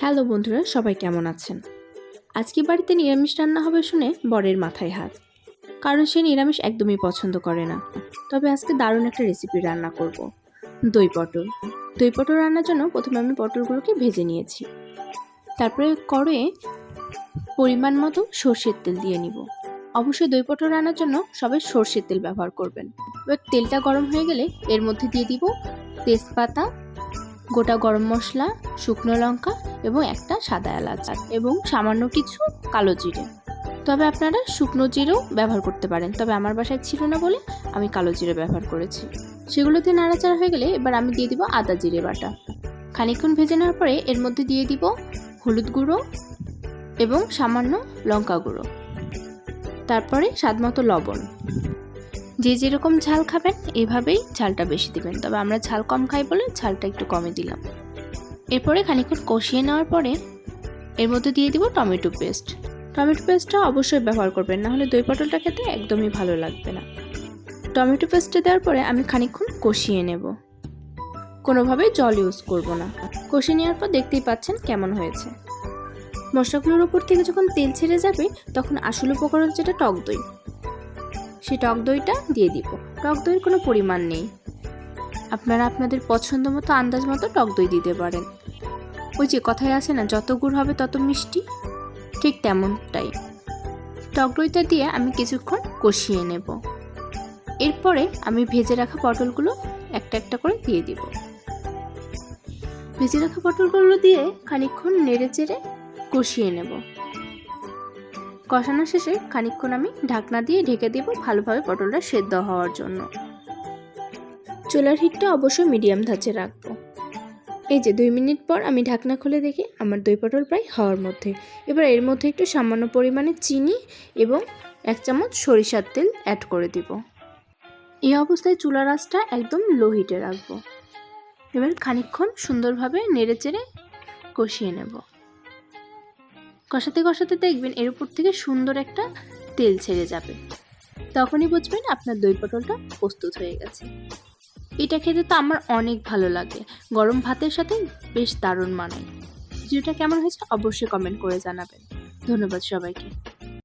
Hello বন্ধুরা, সবাই কেমন আছেন? আজকে বাড়িতে নিরামিষ রান্না হবে শুনে বরের মাথায় হাত। কারণ সে নিরামিষ একদমই পছন্দ করে না। তবে আজকে দারুণ একটা রেসিপি রান্না করব। দই পটল। দই পটল রান্নার জন্য প্রথমে আমি পটলগুলোকে ভেজে নিয়েছি। তারপরে করে পরিমাণ মতো সর্ষের তেল দিয়ে নিব। অবশ্যই দই পটল রান্নার জন্য সবাই সর্ষের তেল ব্যবহার করবেন। এবার তেলটা গরম হয়ে গেলে এর মধ্যে দিয়ে দিব তেজপাতা গোটা গরম মশলা, শুকনো লঙ্কা এবং একটা সাদা এলাচ এবং সামান্য কিছু কালো জিরে। তবে আপনারা শুকনো জিরেও ব্যবহার করতে পারেন, তবে আমার বাসায় ছিল না বলে আমি কালো জিরে ব্যবহার করেছি। সেগুলোতে নাড়াচাড়া হয়ে গেলে এবার আমি দিয়ে দিব আদা জিরে বাটা। খানিকক্ষণ ভেজে নেওয়ার পরে এর মধ্যে দিয়ে দিব হলুদ গুঁড়ো এবং সামান্য লঙ্কা গুঁড়ো। তারপরে স্বাদ মতো লবণ। যে যেরকম ঝাল খাবেন, এভাবেই ঝালটা বেশি দিবেন। তবে আমরা ঝাল কম খাই বলে ঝালটা একটু কমে দিলাম। এরপরে খানিকক্ষণ কষিয়ে নেওয়ার পরে এর মধ্যে দিয়ে দিব টমেটো পেস্ট। টমেটো পেস্টটা অবশ্যই ব্যবহার করবেন, নাহলে দই পটলটা খেতে একদমই ভালো লাগবে না। টমেটো পেস্টটা দেওয়ার পরে আমি খানিকক্ষণ কষিয়ে নেব। কোনোভাবেই জল ইউজ করব না। কষিয়ে নেওয়ার পর দেখতেই পাচ্ছেন কেমন হয়েছে। মশলাগুলোর উপর থেকে যখন তেল ছেড়ে যাবে, তখন আসল উপকরণ যেটা টক দই। সেই টক দইটা দিয়ে দিব। টক দইয়ের কোনো পরিমাণ নেই। আপনারা আপনাদের পছন্দ মতো আন্দাজ মতো টক দই দিতে পারেন। ওই যে কথায় আছে না, যত গুড় হবে তত মিষ্টি। ঠিক তেমনটাই। টক দইটা দিয়ে আমি কিছুক্ষণ কষিয়ে নেব। এরপরে আমি ভেজে রাখা পটলগুলো একটা একটা করে দিয়ে দিব। ভেজে রাখা পটলগুলো দিয়ে খানিকক্ষণ নেড়ে চেড়ে কষিয়ে নেব। কষানো শেষে খানিকক্ষণ আমি ঢাকনা দিয়ে ঢেকে দেবো ভালোভাবে পটলটা সেদ্ধ হওয়ার জন্য। চুলার হিটটা অবশ্যই মিডিয়াম ধাঁচে রাখব। এই যে দুই মিনিট পর আমি ঢাকনা খুলে দেখি আমার দই পটল প্রায় হওয়ার মধ্যে। এবার এর মধ্যে একটু সামান্য পরিমাণে চিনি এবং এক চামচ সরিষার তেল অ্যাড করে দিব। এই অবস্থায় চুলার আঁচটা একদম লো হিটে রাখব। এবার খানিকক্ষণ সুন্দরভাবে নেড়ে চেড়ে কষিয়ে নেব। কষাতে কষাতে দেখবেন এর উপর থেকে সুন্দর একটা তেল ছেড়ে যাবে। তখনই বুঝবেন আপনার দই পটলটা প্রস্তুত হয়ে গেছে। এটা খেতে তো আমার অনেক ভালো লাগে। গরম ভাতের সাথে বেশ দারুণ মানায়। ভিডিওটা কেমন হয়েছে অবশ্যই কমেন্ট করে জানাবেন। ধন্যবাদ সবাইকে।